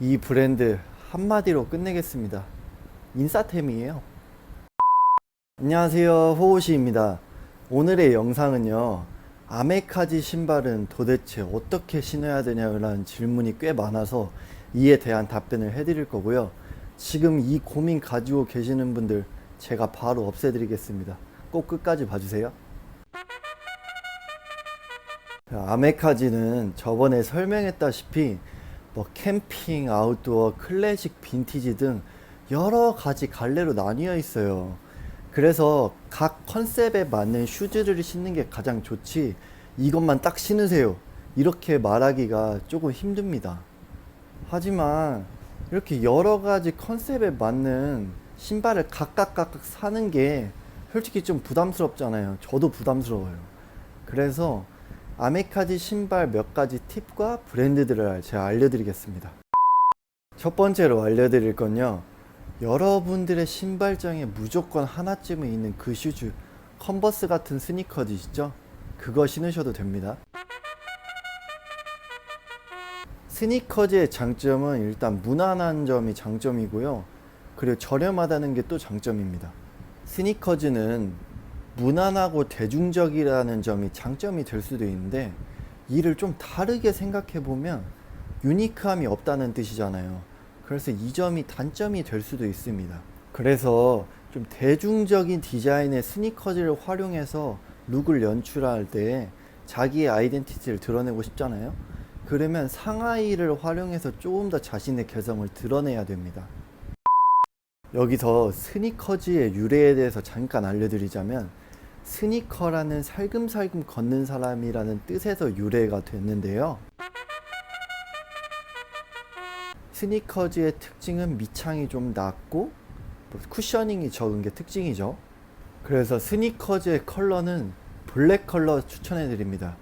이 브랜드 한마디로 끝내겠습니다. 인싸템이에요. 안녕하세요. 호호시입니다. 오늘의 영상은요. 아메카지 신발은 도대체 어떻게 신어야 되냐라는 질문이 꽤 많아서 이에 대한 답변을 해드릴 거고요. 지금 이 고민 가지고 계시는 분들 제가 바로 없애드리겠습니다. 꼭 끝까지 봐주세요. 아메카지는 저번에 설명했다시피 뭐 캠핑, 아웃도어, 클래식, 빈티지 등 여러 가지 갈래로 나뉘어 있어요. 그래서 각 컨셉에 맞는 슈즈를 신는 게 가장 좋지 이것만 딱 신으세요. 이렇게 말하기가 조금 힘듭니다. 하지만 이렇게 여러 가지 컨셉에 맞는 신발을 각각 각각 사는 게 솔직히 좀 부담스럽잖아요. 저도 부담스러워요. 그래서 아메카지 신발 몇 가지 팁과 브랜드들을 제가 알려드리겠습니다. 첫 번째로 알려드릴 건요. 여러분들의 신발장에 무조건 하나쯤은 있는 그 슈즈, 컨버스 같은 스니커즈시죠? 그거 신으셔도 됩니다. 스니커즈의 장점은 일단 무난한 점이 장점이고요. 그리고 저렴하다는 게 또 장점입니다. 스니커즈는 무난하고 대중적이라는 점이 장점이 될 수도 있는데 이를 좀 다르게 생각해 보면 유니크함이 없다는 뜻이잖아요. 그래서 이 점이 단점이 될 수도 있습니다. 그래서 좀 대중적인 디자인의 스니커즈를 활용해서 룩을 연출할 때 자기의 아이덴티티를 드러내고 싶잖아요. 그러면 상하이를 활용해서 조금 더 자신의 개성을 드러내야 됩니다. 여기서 스니커즈의 유래에 대해서 잠깐 알려드리자면 스니커라는 살금살금 걷는 사람이라는 뜻에서 유래가 됐는데요. 스니커즈의 특징은 밑창이 좀 낮고 뭐 쿠셔닝이 적은 게 특징이죠. 그래서 스니커즈의 컬러는 블랙 컬러 추천해 드립니다.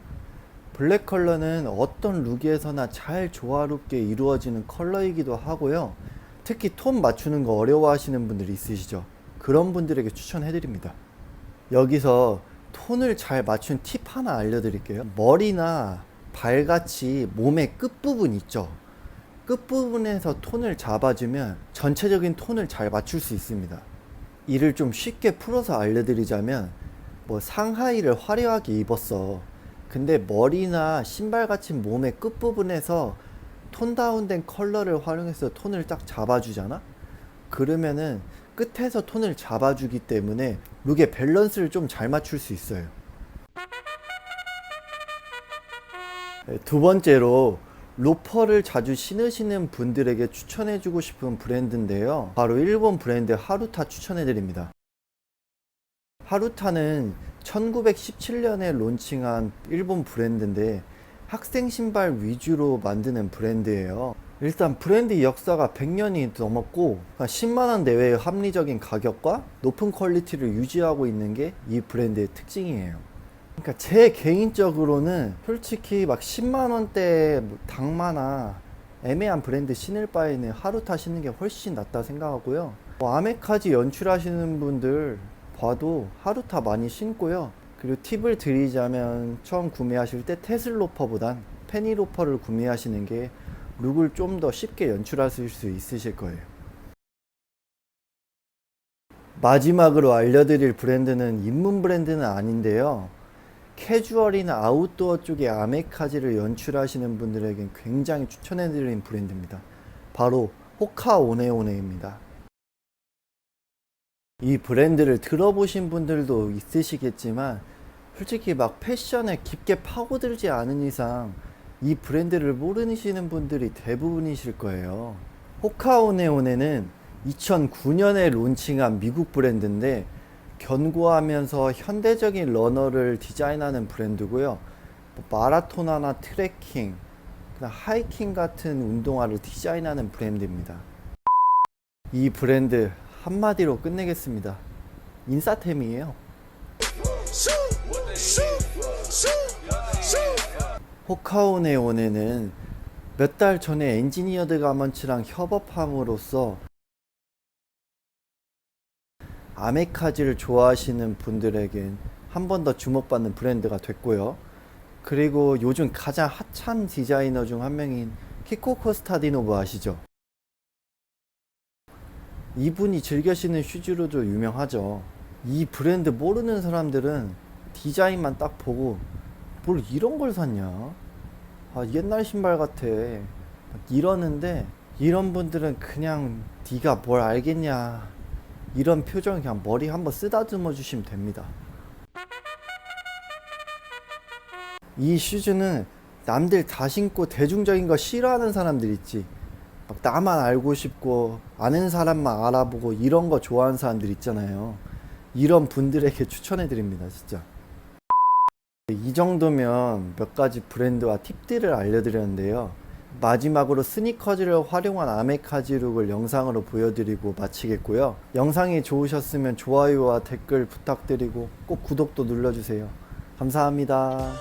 블랙 컬러는 어떤 룩에서나 잘 조화롭게 이루어지는 컬러이기도 하고요. 특히 톤 맞추는 거 어려워하시는 분들이 있으시죠. 그런 분들에게 추천해 드립니다. 여기서 톤을 잘 맞춘 팁 하나 알려드릴게요. 머리나 발같이 몸의 끝부분 있죠. 끝부분에서 톤을 잡아주면 전체적인 톤을 잘 맞출 수 있습니다. 이를 좀 쉽게 풀어서 알려드리자면 뭐 상하이를 화려하게 입었어. 근데 머리나 신발 같은 몸의 끝부분에서 톤 다운된 컬러를 활용해서 톤을 딱 잡아주잖아? 그러면은 끝에서 톤을 잡아주기 때문에 룩의 밸런스를 좀 잘 맞출 수 있어요. 네, 두 번째로 로퍼를 자주 신으시는 분들에게 추천해주고 싶은 브랜드인데요. 바로 일본 브랜드 하루타 추천해드립니다. 하루타는 1917년에 론칭한 일본 브랜드인데 학생 신발 위주로 만드는 브랜드예요. 일단 브랜드 역사가 100년이 넘었고 10만원 내외의 합리적인 가격과 높은 퀄리티를 유지하고 있는 게 이 브랜드의 특징이에요. 그러니까 제 개인적으로는 솔직히 막 10만 원대 뭐 당마나 애매한 브랜드 신을 바에는 하루타 신는 게 훨씬 낫다 생각하고요. 뭐 아메카지 연출하시는 분들 봐도 하루타 많이 신고요. 그리고 팁을 드리자면 처음 구매하실 때 테슬로퍼보단 페니로퍼를 구매하시는 게 룩을 좀 더 쉽게 연출하실 수 있으실 거예요. 마지막으로 알려드릴 브랜드는 입문 브랜드는 아닌데요. 캐주얼이나 아웃도어 쪽에 아메카지를 연출하시는 분들에겐 굉장히 추천해드리는 브랜드입니다. 바로 호카 오네오네입니다. 이 브랜드를 들어보신 분들도 있으시겠지만 솔직히 막 패션에 깊게 파고들지 않은 이상 이 브랜드를 모르시는 분들이 대부분이실 거예요. 호카오네오네는 2009년에 론칭한 미국 브랜드인데 견고하면서 현대적인 러너를 디자인하는 브랜드고요. 뭐 마라토나나 트레킹, 하이킹 같은 운동화를 디자인하는 브랜드입니다. 이 브랜드 한마디로 끝내겠습니다. 인싸템이에요. 호카오네온에는 몇 달 전에 엔지니어드 가먼츠랑 협업함으로써 아메카지를 좋아하시는 분들에겐 한 번 더 주목받는 브랜드가 됐고요. 그리고 요즘 가장 핫한 디자이너 중 한 명인 키코 코스타디노브 아시죠? 이분이 즐겨 신는 슈즈로도 유명하죠. 이 브랜드 모르는 사람들은 디자인만 딱 보고 뭘 이런 걸 샀냐? 아, 옛날 신발 같아. 막 이러는데 이런 분들은 그냥 네가 뭘 알겠냐. 이런 표정 그냥 머리 한번 쓰다듬어 주시면 됩니다. 이 슈즈는 남들 다 신고 대중적인 거 싫어하는 사람들 있지. 막 나만 알고 싶고 아는 사람만 알아보고 이런 거 좋아하는 사람들 있잖아요. 이런 분들에게 추천해 드립니다, 진짜. 이 정도면 몇 가지 브랜드와 팁들을 알려드렸는데요. 마지막으로 스니커즈를 활용한 아메카지 룩을 영상으로 보여드리고 마치겠고요. 영상이 좋으셨으면 좋아요와 댓글 부탁드리고 꼭 구독도 눌러주세요. 감사합니다.